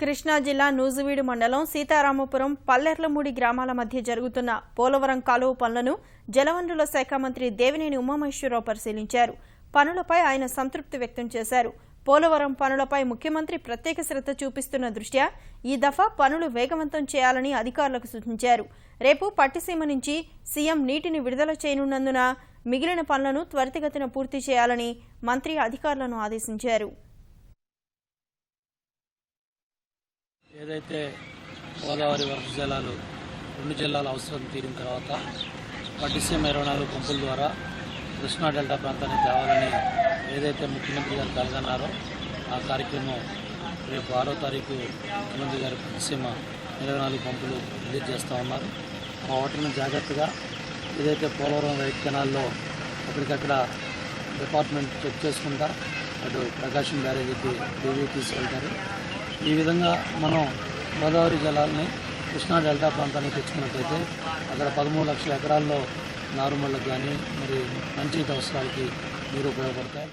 కృష్ణా జిల్లా నూజివీడు మండలం సీతారామపురం పల్లెర్లమూడి గ్రామాల మధ్య జరుగుతున్న పోలవరం కాలువ పనులను జలవనరుల శాఖ మంత్రి దేవినేని ఉమామహేశ్వరరావు పరిశీలించారు. పనులపై ఆయన సంతృప్తి వ్యక్తం చేశారు. పోలవరం పనులపై ముఖ్యమంత్రి ప్రత్యేక శ్రద్ధ చూపిస్తున్న దృష్ట్యా ఈ దఫా పనులు వేగవంతం చేయాలని అధికారులకు సూచించారు. రేపు పట్టిసీమ నుంచి సీఎం నీటిని విడుదల చేయనున్నందున మిగిలిన పనులను త్వరితగతిన పూర్తి చేయాలని మంత్రి అధికారులను ఆదేశించారు. ఏదైతే గోదావరి వరద జలాలు రెండు జిల్లాల అవసరం తీరిన తర్వాత పట్టిసీమ ఇరవై నాలుగు పంపుల ద్వారా కృష్ణా డెల్టా ప్రాంతానికి తేవాలని ఏదైతే ముఖ్యమంత్రి గారు కలగన్నారో ఆ కార్యక్రమం రేపు ఆరో తారీఖు ముఖ్యమంత్రి గారు పట్టిసీమ ఇరవై నాలుగు పంపులు రిలీజ్ చేస్తూ ఉన్నారు. ఆ వాటర్ని జాగ్రత్తగా ఏదైతే పోలవరం రైట్ కెనాల్లో అక్కడికక్కడ డిపార్ట్మెంట్ చెక్ చేసుకుంటా అటు ప్రకాశం బ్యారేజీకి రివ్యూ తీసుకెళ్తారు ఈ విధంగా మనం గోదావరి జలాల్ని కృష్ణా డెల్టా ప్రాంతానికి తెచ్చుకున్నట్టయితే అక్కడ పదమూడు లక్షల ఎకరాల్లో నారుమళ్ళకు కానీ మరి మంచి అవసరాలకి నీరు ఉపయోగపడతాయి.